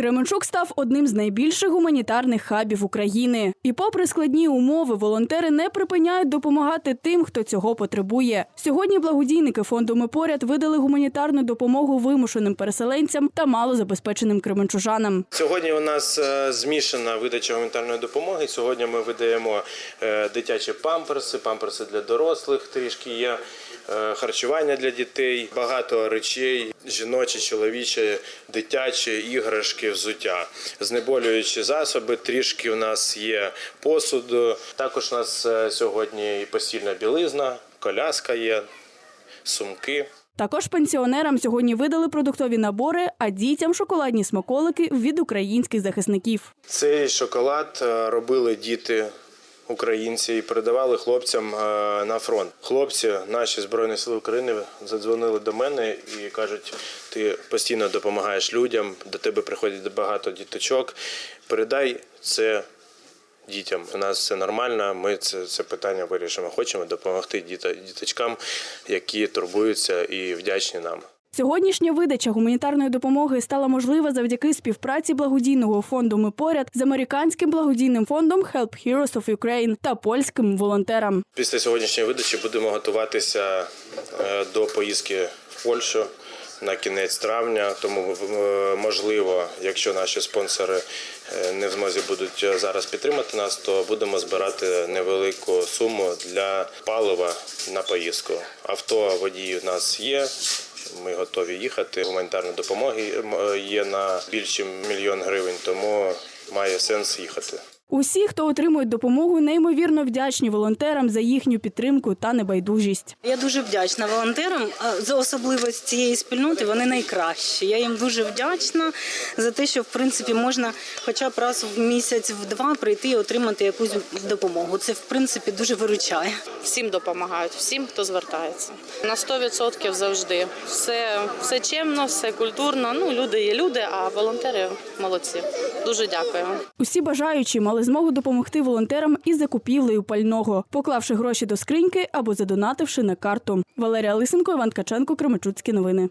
Кременчук став одним з найбільших гуманітарних хабів України. І, попри складні умови, волонтери не припиняють допомагати тим, хто цього потребує. Сьогодні благодійники фонду «Ми поряд видали гуманітарну допомогу вимушеним переселенцям та малозабезпеченим кременчужанам. Сьогодні у нас е, змішана видача гуманітарної допомоги. Сьогодні ми видаємо е, дитячі памперси, памперси для дорослих, трішки є харчування для дітей, багато речей, жіночі, чоловічі, дитячі, іграшки, взуття, знеболюючі засоби. Трішки у нас є посуд. Також у нас е, сьогодні і постільна білизна, коляска є, сумки. Також пенсіонерам сьогодні видали продуктові набори, а дітям шоколадні смаколики від українських захисників. Цей шоколад е, робили діти. Українці і передавали хлопцям е, на фронт. Хлопці, наші збройні сили України, задзвонили до мене і кажуть: ти постійно допомагаєш людям, до тебе приходять багато діточок. Передай це дітям. У нас все нормально. Ми це, це питання вирішимо. Хочемо допомогти діта- діточкам, які турбуються і вдячні нам. Сьогоднішня видача гуманітарної допомоги стала можлива завдяки співпраці благодійного фонду Ми поряд з американським благодійним фондом Help Heroes of Ukraine та польським волонтерам. Після сьогоднішньої видачі будемо готуватися е, до поїздки в Польщу на кінець травня. Тому е, можливо, якщо наші спонсори е, не в змозі будуть зараз підтримати нас, то будемо збирати невелику суму для палива на поїздку. Авто водій у нас є. Ми готові їхати. Гуманітарної допомоги е, є на більше мільйон гривень, тому має сенс їхати. Усі, хто отримують допомогу, неймовірно вдячні волонтерам за їхню підтримку та небайдужість. Я дуже вдячна волонтерам за особливість цієї спільноти. Вони найкращі. Я їм дуже вдячна за те, що в принципі можна, хоча б раз в місяць, в два прийти і отримати якусь допомогу. Це в принципі дуже виручає. всім допомагають, всім, хто звертається. На 100% завжди. Все, все чемно, все культурно. Ну, люди є люди, а волонтери молодці. Дуже дякую. Усі бажаючі мали змогу допомогти волонтерам із закупівлею пального, поклавши гроші до скриньки або задонативши на карту. Валерія Лисенко, Іван Ткаченко, Кременчуцькі новини.